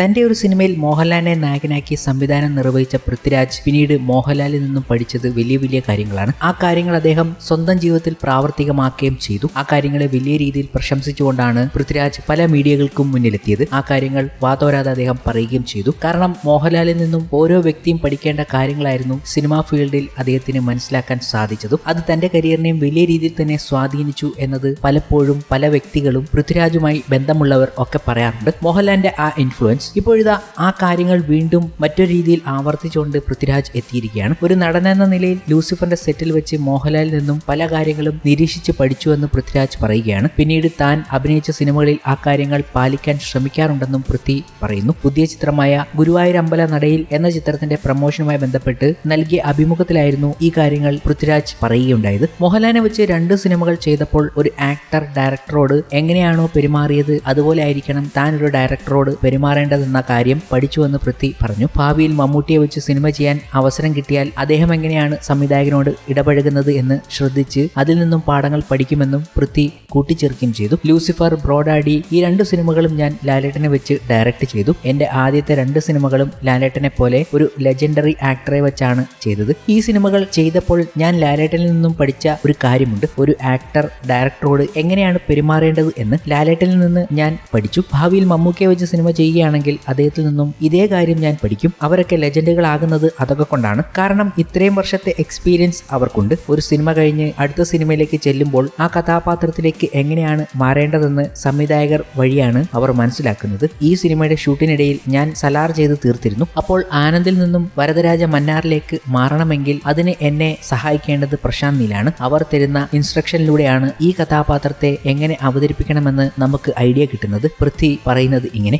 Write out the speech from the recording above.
തന്റെ ഒരു സിനിമയിൽ മോഹൻലാലിനെ നായകനാക്കി സംവിധാനം നിർവഹിച്ച പൃഥ്വിരാജ് പിന്നീട് മോഹൻലാലിൽ നിന്നും പഠിച്ചത് വലിയ വലിയ കാര്യങ്ങളാണ്. ആ കാര്യങ്ങൾ അദ്ദേഹം സ്വന്തം ജീവിതത്തിൽ പ്രാവർത്തികമാക്കുകയും ചെയ്തു. ആ കാര്യങ്ങളെ വലിയ രീതിയിൽ പ്രശംസിച്ചുകൊണ്ടാണ് പൃഥ്വിരാജ് പല മീഡിയകൾക്കും മുന്നിലെത്തിയത്. ആ കാര്യങ്ങൾ വാതോരാതെ അദ്ദേഹം പറയുകയും ചെയ്തു. കാരണം മോഹൻലാലിൽ നിന്നും ഓരോ വ്യക്തിയും പഠിക്കേണ്ട കാര്യങ്ങളായിരുന്നു സിനിമാ ഫീൽഡിൽ അദ്ദേഹത്തിന് മനസ്സിലാക്കാൻ സാധിച്ചതും. അത് തന്റെ കരിയറിനെയും വലിയ രീതിയിൽ തന്നെ സ്വാധീനിച്ചു എന്നത് പലപ്പോഴും പല വ്യക്തികളും പൃഥ്വിരാജുമായി ബന്ധമുള്ളവർ ഒക്കെ പറയാറുണ്ട്. മോഹൻലാലിന്റെ ആ ഇൻഫ്ലുവൻസ് ഇപ്പോഴിതാ ആ കാര്യങ്ങൾ വീണ്ടും മറ്റൊരു രീതിയിൽ ആവർത്തിച്ചുകൊണ്ട് പൃഥ്വിരാജ് എത്തിയിരിക്കുകയാണ്. ഒരു നടൻ എന്ന നിലയിൽ ലൂസിഫറിന്റെ സെറ്റിൽ വെച്ച് മോഹൻലാലിൽ നിന്നും പല കാര്യങ്ങളും നിരീക്ഷിച്ച് പഠിച്ചുവെന്ന് പൃഥ്വിരാജ് പറയുകയാണ്. പിന്നീട് താൻ അഭിനയിച്ച സിനിമകളിൽ ആ കാര്യങ്ങൾ പാലിക്കാൻ ശ്രമിക്കാറുണ്ടെന്നും പൃഥ്വി പറയുന്നു. പുതിയ ചിത്രമായ ഗുരുവായൂർ അമ്പല നടയിൽ എന്ന ചിത്രത്തിന്റെ പ്രമോഷനുമായി ബന്ധപ്പെട്ട് നൽകിയ അഭിമുഖത്തിലായിരുന്നു ഈ കാര്യങ്ങൾ പൃഥ്വിരാജ് പറയുകയുണ്ടായത്. മോഹൻലാലിനെ വെച്ച് രണ്ട് സിനിമകൾ ചെയ്തപ്പോൾ ഒരു ആക്ടർ ഡയറക്ടറോട് എങ്ങനെയാണോ പെരുമാറിയത് അതുപോലെ ആയിരിക്കണം താൻ ഒരു ഡയറക്ടറോട് പെരുമാറേണ്ടതെന്ന കാര്യം പഠിച്ചുവെന്ന് പൃഥ്വി പറഞ്ഞു. ഭാവിയിൽ മമ്മൂട്ടിയെ വെച്ച് സിനിമ ചെയ്യാൻ അവസരം കിട്ടിയാൽ അദ്ദേഹം എങ്ങനെയാണ് സംവിധായകനോട് ഇടപഴകുന്നത് എന്ന് ശ്രദ്ധിച്ച് അതിൽ നിന്നും പാഠങ്ങൾ പഠിക്കുമെന്നും പൃഥ്വി കൂട്ടിച്ചേർക്കുകയും ചെയ്തു. ലൂസിഫർ ബ്രോഡാഡി ഈ രണ്ട് സിനിമകളും ഞാൻ ലാലേട്ടനെ വെച്ച് ഡയറക്റ്റ് ചെയ്തു. എന്റെ ആദ്യത്തെ രണ്ട് സിനിമകളും ലാലേട്ടനെ പോലെ ഒരു ലെജൻഡറി ആക്ടറെ വെച്ചാണ് ചെയ്തത്. ഈ സിനിമകൾ ചെയ്തപ്പോൾ ഞാൻ ലാലേട്ടനിൽ നിന്നും പഠിച്ച ഒരു കാര്യമുണ്ട്. ഒരു ആക്ടർ ഡയറക്ടറോട് എങ്ങനെയാണ് പെരുമാറേണ്ടത് എന്ന് ലാലേട്ടനിൽ നിന്ന് ഞാൻ പഠിച്ചു. ഭാവിയിൽ മമ്മൂക്കയെ വെച്ച് സിനിമ ചെയ്യുകയാണെങ്കിൽ അദ്ദേഹത്തിൽ നിന്നും ഇതേ കാര്യം ഞാൻ പഠിക്കും. അവരൊക്കെ ലെജൻഡുകളാകുന്നത് അതൊക്കെ കൊണ്ടാണ്. കാരണം ഇത്രയും വർഷത്തെ എക്സ്പീരിയൻസ് അവർക്കുണ്ട്. ഒരു സിനിമ കഴിഞ്ഞ് അടുത്ത സിനിമയിലേക്ക് ചെല്ലുമ്പോൾ ആ കഥാപാത്രത്തിലേക്ക് എങ്ങനെയാണ് മാറേണ്ടതെന്ന് സംവിധായകർ വഴിയാണ് അവർ മനസ്സിലാക്കുന്നത്. ഈ സിനിമയുടെ ഷൂട്ടിനിടയിൽ ഞാൻ സലാർ ചെയ്ത് തീർത്തിരുന്നു. അപ്പോൾ ആനന്ദിൽ നിന്നും വരദരാജ മന്നാറിലേക്ക് മാറണമെങ്കിൽ അതിന് എന്നെ സഹായിക്കേണ്ടത് പ്രശാന്ത് നീലാണ്. അവർ തരുന്ന ഇൻസ്ട്രക്ഷനിലൂടെയാണ് ഈ കഥാപാത്രത്തെ എങ്ങനെ അവതരിപ്പിക്കണമെന്ന് നമുക്ക് ഐഡിയ കിട്ടുന്നത്. പൃഥ്വി പറയുന്നത് ഇങ്ങനെ.